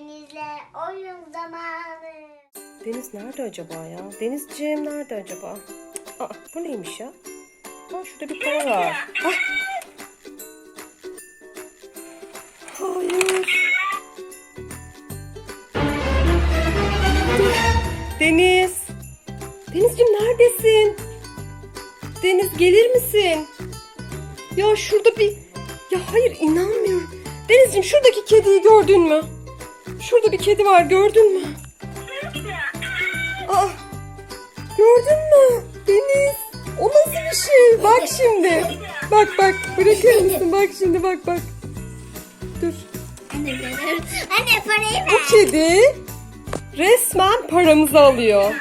Denizle oyun zamanı. Deniz nerede acaba ya? Denizciğim nerede acaba? Aa, bu neymiş ya? Ha, şurada bir para var. Ah! Hayır. Deniz. Denizciğim neredesin? Deniz gelir misin? Ya şurada bir... Ya hayır inanmıyorum. Denizciğim şuradaki kediyi gördün mü? Şurada bir kedi var gördün mü? Aa, gördün mü? Deniz. O nasıl bir şey? Bak şimdi. Bak bak. Bırakır mısın? Bak şimdi bak bak. Dur. Anne. Anne parayı Bu ver. kedi resmen paramızı alıyor.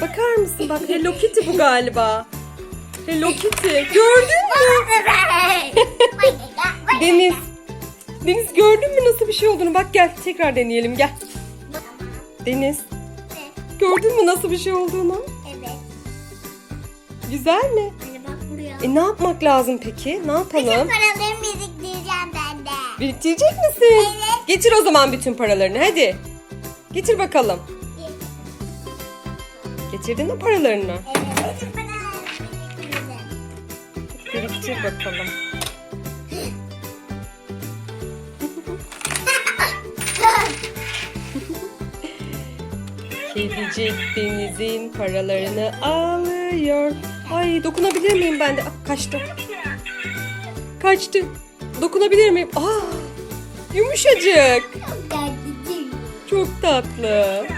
Bakar mısın? Bak Hello Kitty bu galiba. Hello Kitty. Gördün mü? Deniz. Deniz gördün mü nasıl bir şey olduğunu? Bak gel tekrar deneyelim gel. Deniz. Gördün mü nasıl bir şey olduğunu? Evet. Güzel mi? Anne bak buraya. E ne yapmak lazım peki? Ne Bütün yapalım? paralarımı biriktireceğim ben de. Biriktirecek misin? Evet. Getir o zaman bütün paralarını hadi. Getir bakalım. Getirdin mi paralarını? Evet. Bütün paralarımı biriktireceğim. Biriktir bakalım. Kedicik denizin paralarını alıyor. Ay dokunabilir miyim ben de? Ah, kaçtı. Kaçtı. Dokunabilir miyim? Aa, yumuşacık. Çok tatlı.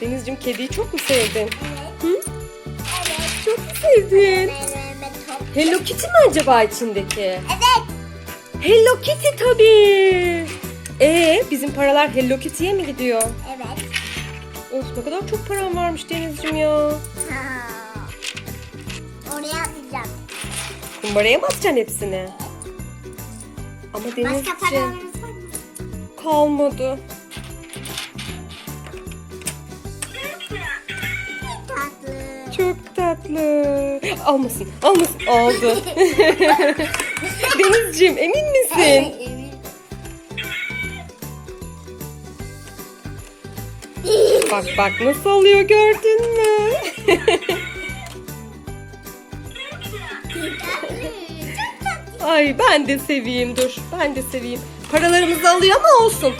Denizciğim kediyi çok mu sevdin? Evet. Hı? Evet. Çok mu sevdin? Hello Kitty mi acaba içindeki? Evet. Hello Kitty tabii. Ee, bizim paralar Hello Kitty'ye mi gidiyor? Evet. Of ne kadar çok param varmış Denizciğim ya. Ha. Oraya atacağım. Kumbaraya mı atacaksın hepsini? Ama Başka Denizciğim paralarınız var mı? kalmadı. Çok tatlı. Almasın, almasın. Aldı. Denizciğim emin misin? Bak bak nasıl alıyor gördün mü? Ay ben de seveyim dur. Ben de seveyim. Paralarımızı alıyor ama olsun.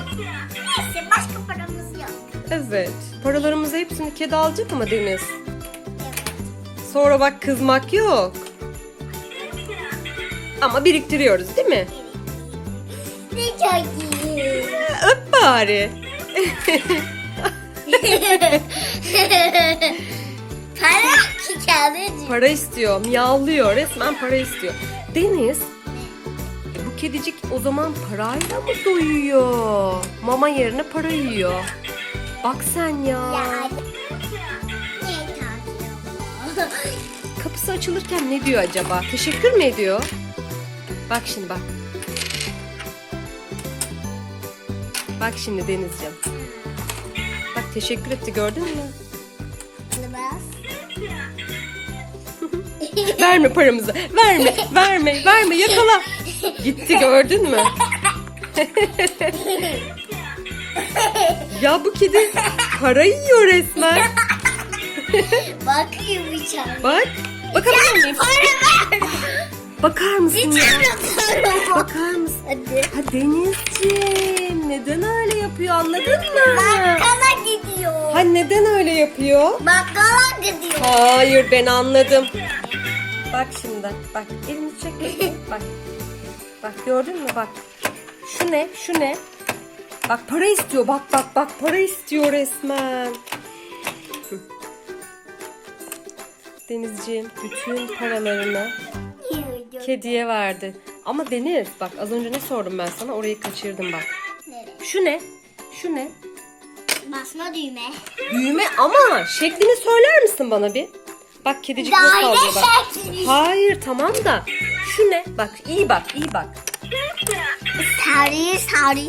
Neyse başka paramız yok. Evet. Paralarımızı hepsini kedi alacak ama Deniz. Sonra bak kızmak yok. Ama biriktiriyoruz değil mi? Ne çok iyi. Öp bari. Para kağıdı. Para istiyor. Miyavlıyor. Resmen para istiyor. Deniz. e, Bu kedicik o zaman parayla mı doyuyor? Mama yerine para yiyor. Bak sen ya. Ya. Kapısı açılırken ne diyor acaba? Teşekkür mü ediyor? Bak şimdi bak. Bak şimdi Denizciğim. Bak teşekkür etti gördün mü? Verme paramızı. Verme, verme, verme. Yakala. Gitti gördün mü? ya bu kedi para yiyor resmen. Bir çay. Bak. Bakabilir miyim? Bakar mısın ya? Bakar mısın? Hadi. Ha Denizciğim neden öyle yapıyor anladın mı? Bakkala gidiyor. Ha neden öyle yapıyor? Bakkala gidiyor. Hayır ben anladım. Bak şimdi bak elini çek bak. Bak gördün mü bak. Şu ne şu ne? Bak para istiyor bak bak bak para istiyor resmen. Denizciğim bütün paralarını kediye verdi. Ama Deniz bak az önce ne sordum ben sana orayı kaçırdım bak. Şu ne? Şu ne? Basma düğme. Düğme ama şeklini söyler misin bana bir? Bak kedicik nasıl Daire alıyor bak. şekli. Hayır tamam da şu ne? Bak iyi bak iyi bak. Sarı sarı.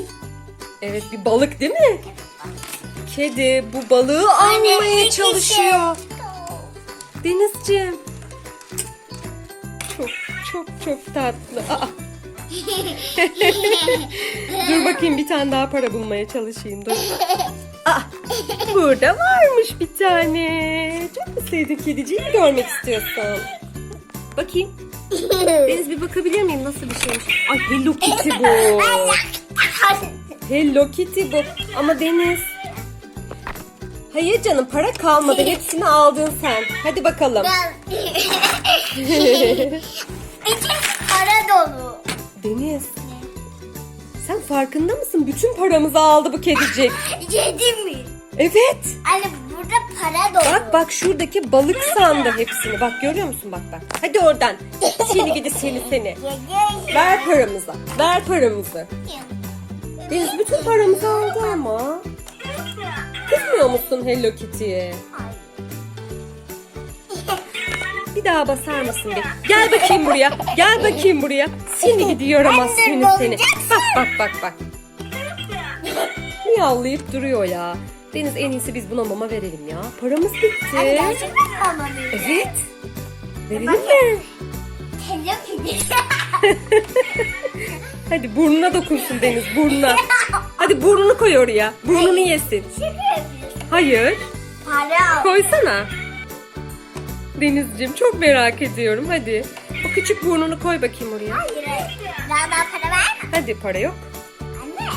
Evet bir balık değil mi? Kedi bu balığı almaya çalışıyor. Denizciğim. Çok çok çok tatlı. Aa, Dur bakayım bir tane daha para bulmaya çalışayım. Dur. Burada varmış bir tane. Çok mu sevdin kediciyi mi görmek istiyorsun? Bakayım. Deniz bir bakabilir miyim nasıl bir şeymiş? Ay Hello Kitty bu. Hello Kitty bu. Ama Deniz. Hayır canım para kalmadı. Hepsini aldın sen. Hadi bakalım. İçin para dolu. Deniz. Sen farkında mısın? Bütün paramızı aldı bu kedicik. Yedi mi? Evet. Anne burada para dolu. Bak bak şuradaki balık sandı hepsini. Bak görüyor musun? Bak bak. Hadi oradan. Seni gidi seni seni. Ver paramızı. Ver paramızı. Deniz bütün paramızı aldı ama. Kızmıyor musun Hello Kitty'ye? Bir daha basar mısın be? Gel bakayım buraya. Gel bakayım buraya. Seni gidiyor ama seni seni. Bak bak bak. Miyavlayıp duruyor ya. Deniz en iyisi biz buna mama verelim ya. Paramız Anne bitti. gerçekten mi olmalıydı? Evet. Verelim mi? Kitty. Hadi burnuna dokunsun Deniz burnuna. Hadi burnunu koy oraya. Burnunu yesin. Hayır. Para. Koysana. Denizciğim çok merak ediyorum. Hadi. O küçük burnunu koy bakayım oraya. Hayır. Daha daha para ver mi? Hadi para yok. Anne.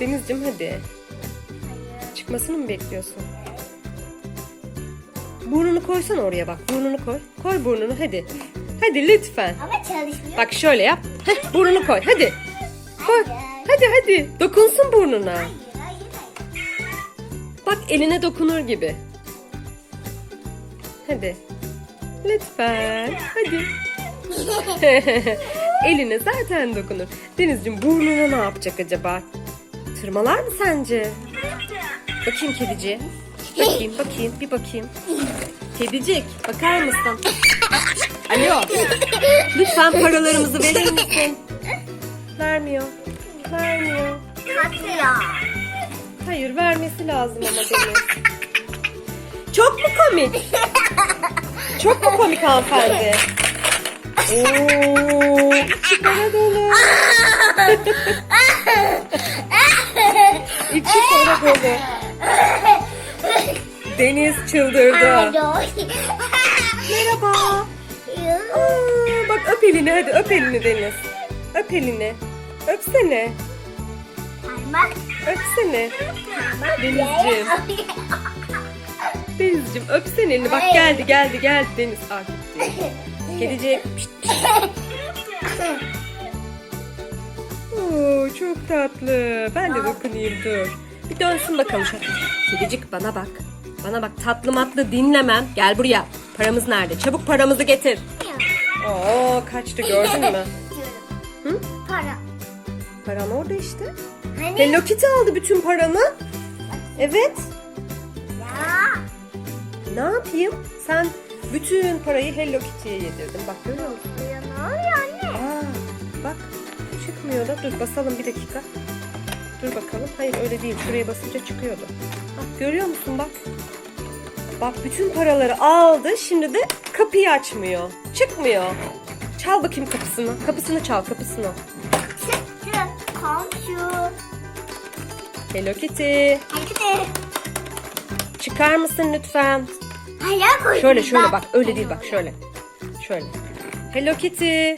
Denizciğim hadi. Hayır. Çıkmasını mı bekliyorsun? Burnunu koysana oraya bak. Burnunu koy. Koy burnunu hadi. Hadi lütfen. Ama çalışmıyor. Bak şöyle yap. Heh, burnunu koy. Hadi. Koy. Hadi hadi. Dokunsun burnuna. Bak eline dokunur gibi. Hadi. Lütfen. Hadi. eline zaten dokunur. Denizciğim burnuna ne yapacak acaba? Tırmalar mı sence? Bakayım kediciye. Bakayım bakayım bir bakayım. Kedicik bakar mısın? Alo. Lütfen paralarımızı verir misin? Vermiyor. Vermiyor. Hayır vermesi lazım ama Deniz. Çok mu komik? Çok mu komik hanımefendi? Oo, içi para dolu. içi para dolu. Deniz çıldırdı. Merhaba. Aa, bak öp elini hadi öp elini Deniz. Öp elini. Öpsene. Öpsene. Denizciğim. Denizciğim öpsene elini. Bak geldi geldi geldi Deniz. Kedicik. Pişt, pişt. Oo, çok tatlı. Ben de dokunayım dur. Bir dönsün bakalım. Kedicik bana bak. Bana bak tatlı matlı dinlemem. Gel buraya. Paramız nerede? Çabuk paramızı getir. Oo kaçtı gördün mü? Hı? Para. Paran orada işte. Hani? Hello Kitty aldı bütün paranı. Evet. Ne yapayım? Sen bütün parayı Hello Kitty'ye yedirdin. Bak görüyor musun? Ya ne oluyor anne? Aa, bak çıkmıyor da. Dur basalım bir dakika. Dur bakalım. Hayır öyle değil. Şuraya basınca çıkıyordu. Bak görüyor musun bak. Bak bütün paraları aldı. Şimdi de kapıyı açmıyor. Çıkmıyor. Çal bakayım kapısını. Kapısını çal kapısını. Çıktı. Komşu. Hello Kitty. Hadi. Çıkar mısın lütfen? Hala koydum. Şöyle şöyle bak. Öyle değil bak şöyle. Şöyle. Hello Kitty.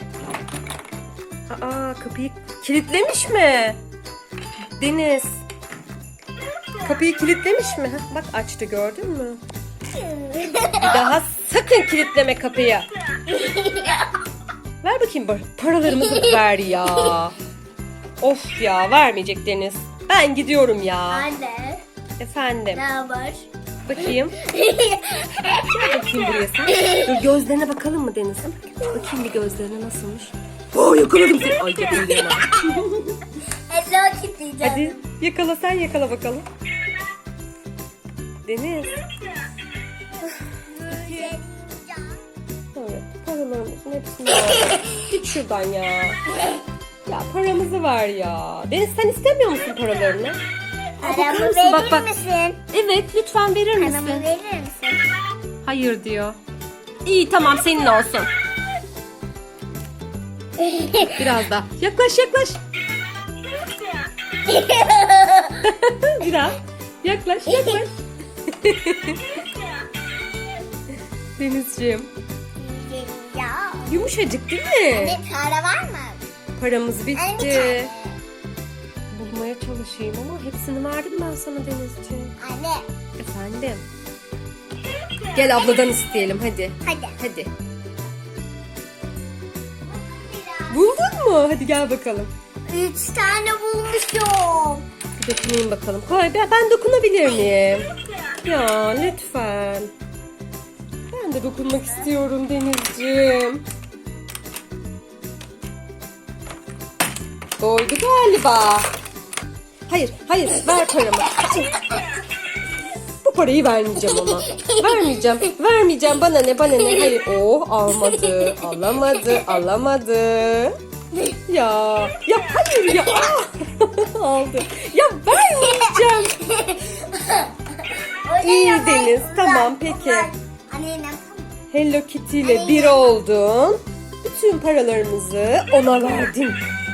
Aa kapıyı kilitlemiş mi? Deniz. Kapıyı kilitlemiş mi? Heh, bak açtı gördün mü? Bir daha sakın kilitleme kapıyı. Ver bakayım paralarımızı ver ya. Of ya vermeyecek Deniz. Ben gidiyorum ya. Anne. Efendim. Ne var? Bakayım. Bakayım buraya sen. Dur gözlerine bakalım mı Deniz? Bakayım bir gözlerine nasılmış. Oo yakaladım seni. Ay yakalayamam. Hello Kitty canım. Hadi yakala sen yakala bakalım. Deniz. Evet paralarımızın hepsini al. Git şuradan ya. Ya paramızı ver ya. Deniz sen istemiyor musun paralarını? Bakar Paramı mısın? verir Bak, bak. misin? Evet lütfen verir Paramı misin? verir misin? Hayır diyor. İyi tamam senin olsun. Biraz daha. Yaklaş yaklaş. Biraz. Yaklaş yaklaş. Denizciğim. ya. Yumuşacık değil mi? Ne para var mı? Paramız bir bitti. tane. Bulmaya çalışayım ama hepsini verdim ben sana Denizciğim. Anne. Efendim. Gel abladan isteyelim hadi. Hadi. Hadi. Buldun mu? Hadi gel bakalım. Üç tane bulmuşum. Bir dokunayım bakalım. Hayır ben, ben dokunabilir miyim? Ya lütfen. Ben de dokunmak istiyorum Denizciğim. Doydu galiba. Hayır, hayır. Ver paramı. Bu parayı vermeyeceğim ona. Vermeyeceğim. Vermeyeceğim. Bana ne, bana ne. Hayır. Oh almadı. Alamadı. Alamadı. Ya. Ya hayır ya. Aldı. Ya vermeyeceğim. İyi Deniz, tamam, peki. Hello Kitty ile bir oldun. Bütün paralarımızı ona verdin.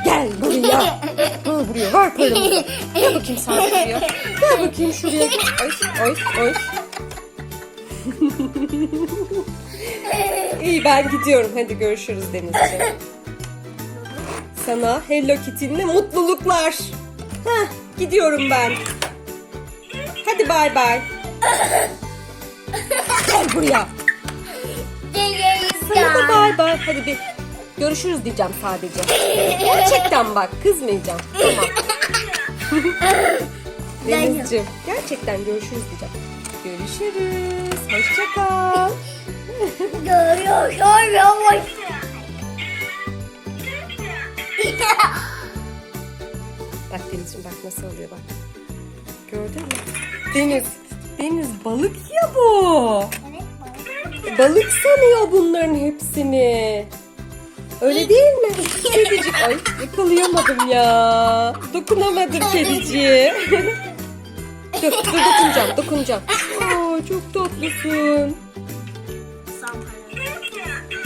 Gel buraya. Gel buraya ver paramızı. Gel bakayım sen buraya. Gel bakayım şuraya. Ay ay ay. İyi ben gidiyorum. Hadi görüşürüz Denizciğim. Sana Hello Kitty'nle mutluluklar. Heh, gidiyorum ben. Hadi bay bay. Gel buraya. Sana da bay bay. Hadi bir görüşürüz diyeceğim sadece. Gerçekten bak kızmayacağım. Tamam. Denizciğim gerçekten görüşürüz diyeceğim. Görüşürüz. Hoşça kal. Görüyorum. Bak Denizciğim bak nasıl oluyor bak. Gördün mü? Deniz. Deniz balık ya bu. Balık sanıyor bunların hepsini. Öyle değil mi? Kedicik. Ay yakalayamadım ya. Dokunamadım kediciye. dur, dur dokunacağım, dokunacağım. Aa, çok tatlısın.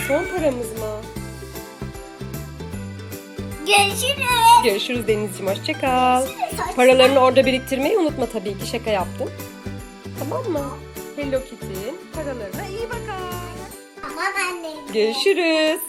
Son paramız mı? Görüşürüz. Görüşürüz Denizciğim, hoşça kal. Paralarını orada biriktirmeyi unutma tabii ki şaka yaptım. Tamam mı? Hello Kitty paralarına iyi bakar. Tamam anne. Görüşürüz.